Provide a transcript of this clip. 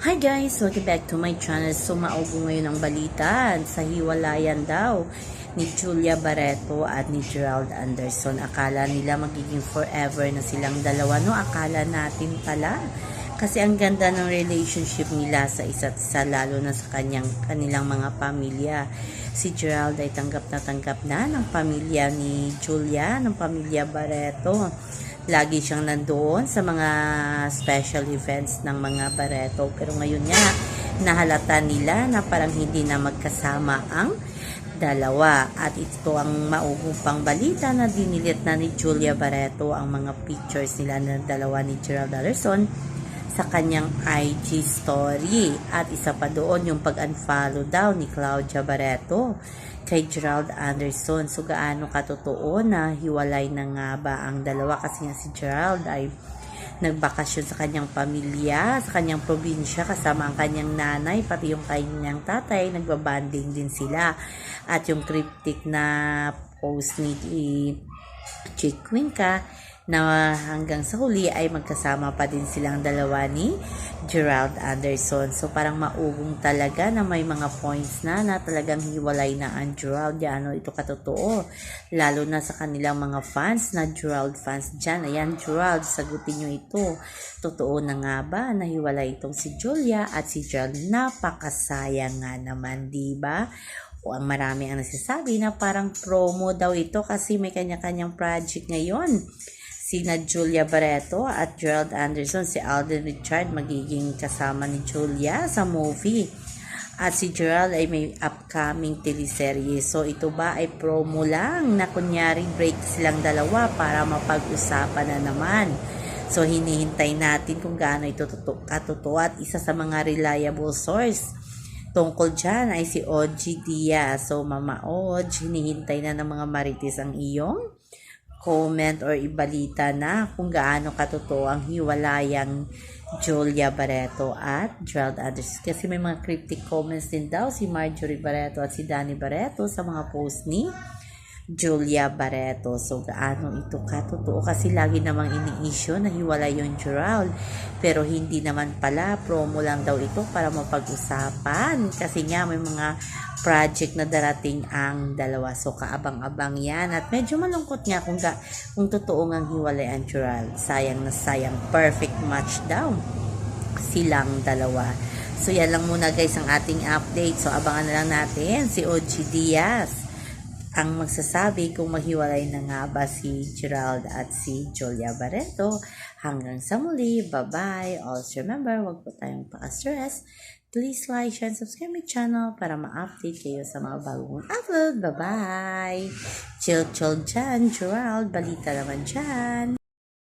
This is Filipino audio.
Hi guys! Welcome back to my channel. So, maubo ngayon ang balita sa hiwalayan daw ni Julia Barreto at ni Gerald Anderson. Akala nila magiging forever na silang dalawa. No, akala natin pala. Kasi ang ganda ng relationship nila sa isa't isa, lalo na sa kanyang, kanilang mga pamilya. Si Gerald ay tanggap na tanggap na ng pamilya ni Julia, ng pamilya Barreto. Lagi siyang nandoon sa mga special events ng mga Barreto. Pero ngayon nga, nahalata nila na parang hindi na magkasama ang dalawa. At ito ang maugupang balita na dinilit na ni Julia Barreto ang mga pictures nila ng dalawa ni Gerald Anderson sa kanyang IG story. At isa pa doon yung pag-unfollow daw ni Claudia Barreto kay Gerald Anderson. So gaano katotoo na hiwalay na nga ba ang dalawa kasi nga si Gerald ay nagbakasyon sa kanyang pamilya, sa kanyang probinsya kasama ang kanyang nanay, pati yung kanyang tatay, nagbabanding din sila. At yung cryptic na post ni Chick Quinca na hanggang sa huli ay magkasama pa din silang dalawa ni Gerald Anderson. So parang maugong talaga na may mga points na na talagang hiwalay na ang Gerald. Ano, ito katotoo. Lalo na sa kanilang mga fans na Gerald fans dyan. Ayan, Gerald, sagutin nyo ito. Totoo na nga ba na hiwalay itong si Julia at si Gerald? Napakasayang nga naman, di ba? O ang marami ang nagsasabi na parang promo daw ito kasi may kanya-kanyang project ngayon sina Julia Barreto at Gerald Anderson. Si Alden Richard magiging kasama ni Julia sa movie. At si Gerald ay may upcoming teleserye. So ito ba ay promo lang na kunyari break silang dalawa para mapag-usapan na naman. So hinihintay natin kung gaano ito katotoo at isa sa mga reliable source tungkol dyan ay si OG Diaz. So Mama OG, hinihintay na ng mga marites ang iyong comment or ibalita na kung gaano katotoo ang hiwalayang Julia Barreto at Gerald Anderson. Kasi may mga cryptic comments din daw si Marjorie Barreto at si Danny Barreto sa mga post ni Julia Barreto. So, gaano ito katotoo? Kasi lagi namang ini-issue na hiwalay yung Gerald. Pero hindi naman pala, promo lang daw ito para mapag-usapan. Kasi nga may mga project na darating ang dalawa. So, kaabang-abang yan. At medyo malungkot nga kung, ga, kung totoo ngang hiwalay ang Gerald. Sayang na sayang. Perfect match daw silang dalawa. So, yan lang muna guys ang ating update. So, abangan na lang natin si OG Diaz ang magsasabi kung mahiwalay na nga ba si Gerald at si Julia Barreto. Hanggang sa muli, bye-bye. Also remember, wag po tayong pa-stress. Please like, share, and subscribe my channel para ma-update kayo sa mga bagong upload. Bye-bye! Chill, chill dyan, Gerald. Balita naman dyan.